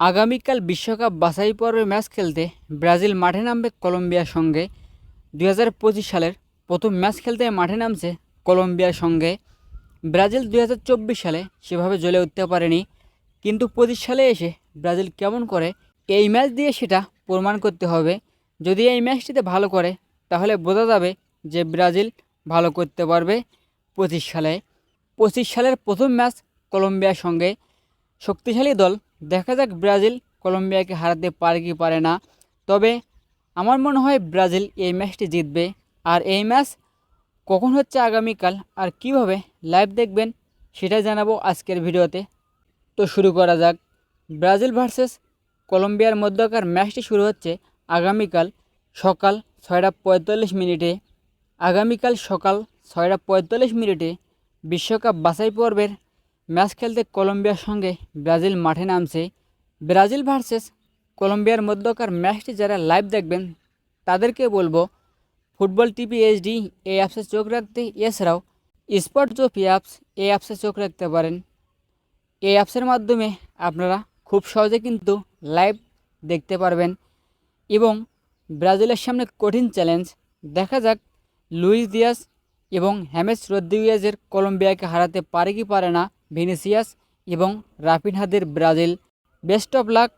আগামীকাল বিশ্বকাপ বাছাই পর্বের ম্যাচ খেলতে ব্রাজিল মাঠে নামবে কলম্বিয়ার সঙ্গে। দুই হাজার পঁচিশ সালের প্রথম ম্যাচ খেলতে মাঠে নামছে কলম্বিয়ার সঙ্গে। ব্রাজিল দুই হাজার চব্বিশ সালে সেভাবে জ্বলে উঠতে পারেনি, কিন্তু পঁচিশ সালে এসে ব্রাজিল কেমন করে এই ম্যাচ দিয়ে সেটা প্রমাণ করতে হবে। যদি এই ম্যাচটিতে ভালো করে, তাহলে বোঝা যাবে যে ব্রাজিল ভালো করতে পারবে পঁচিশ সালে। পঁচিশ সালের প্রথম ম্যাচ কলম্বিয়ার সঙ্গে। শক্তিশালী দল দেখা যাক ব্রাজিল কলম্বিয়াকে হারাতে পারে কি পারে না। তবে আমার মনে হয় ব্রাজিল এই ম্যাচটি জিতবে। আর এই ম্যাচ কখন হচ্ছে আগামীকাল আর কীভাবে লাইভ দেখবেন সেটা জানাব আজকের ভিডিওতে। তো শুরু করা যাক। ব্রাজিল ভার্সেস কলম্বিয়ার মধ্যকার ম্যাচটি শুরু হচ্ছে আগামীকাল সকাল ছয়টা পঁয়তাল্লিশ মিনিটে। আগামীকাল সকাল ছয়টা পঁয়তাল্লিশ মিনিটে বিশ্বকাপ বাছাই পর্বের ম্যাচ খেলতে কলম্বিয়ার সঙ্গে ব্রাজিল মাঠে নামছে। ব্রাজিল ভার্সেস কলম্বিয়ার মধ্যকার ম্যাচটি যারা লাইভ দেখবেন, তাদেরকে বলব, ফুটবল টিভি এইচডি এই অ্যাপসে চোখ রাখতে, এছাড়াও স্পট জোপি অ্যাপস এই অ্যাপসে চোখ রাখতে পারেন। এই অ্যাপসের মাধ্যমে আপনারা খুব সহজে কিন্তু লাইভ দেখতে পারবেন এবং ব্রাজিলের সামনে কঠিন চ্যালেঞ্জ, দেখা যাক, লুইস দিয়াস এবং হ্যামেস রদ্রিগেজের কলম্বিয়াকে হারাতে পারে কি পারে না ভিনিসিয়াস এবং রাফিনহাদের ব্রাজিল। Best of luck